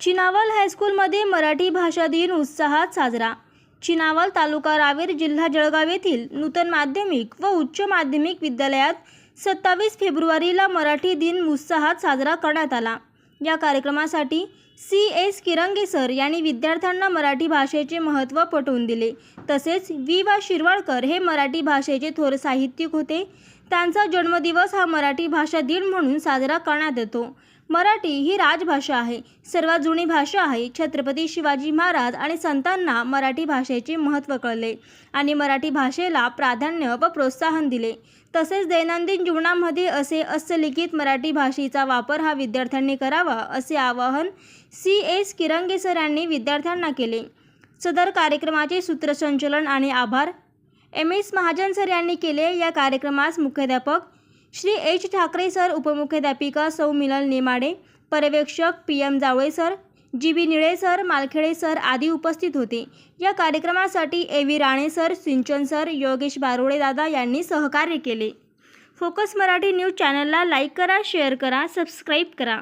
चिनावल हायस्कूलमध्ये मराठी भाषा दिन उत्साहात साजरा. चिनावल तालुका रावेर जिल्हा जळगाव येथील नूतन माध्यमिक व उच्च माध्यमिक विद्यालयात सत्तावीस फेब्रुवारीला मराठी दिन उत्साहात साजरा करण्यात आला. या कार्यक्रमासाठी सी. एस. किरंगे सर यांनी विद्यार्थ्यांना मराठी भाषेचे महत्त्व पटवून दिले. तसेच वी वा. शिरवाळकर हे मराठी भाषेचे थोर साहित्यिक होते. त्यांचा जन्मदिवस हा मराठी भाषा दिन म्हणून साजरा करण्यात येतो. मराठी ही राजभाषा आहे. सर्वात जुनी भाषा आहे. छत्रपती शिवाजी महाराज आणि संतांना मराठी भाषेचे महत्त्व कळले आणि मराठी भाषेला प्राधान्य व प्रोत्साहन दिले. तसेच दैनंदिन जीवनामध्ये असे अस्यलिखित मराठी भाषेचा वापर हा विद्यार्थ्यांनी करावा असे आवाहन सी. एस. किरंगे सर यांनी विद्यार्थ्यांना केले. सदर कार्यक्रमाचे सूत्रसंचलन आणि आभार. एम. एस. महाजन सर यांनी केले. या कार्यक्रमास मुख्याध्यापक श्री एच ठाकरे सर उपमुख्याध्यापिका सौ मिलन नेमाडे पर्यवेक्षक P M Jawale sir G B Nile sir Malkhede sir आदी उपस्थित होते. या कार्यक्रमासाठी A V Rane sir Sinchan sir Yogesh Barode दादा यांनी सहकार्य केले. फोकस मराठी न्यूज चॅनलला लाईक करा शेअर करा सबस्क्राईब करा.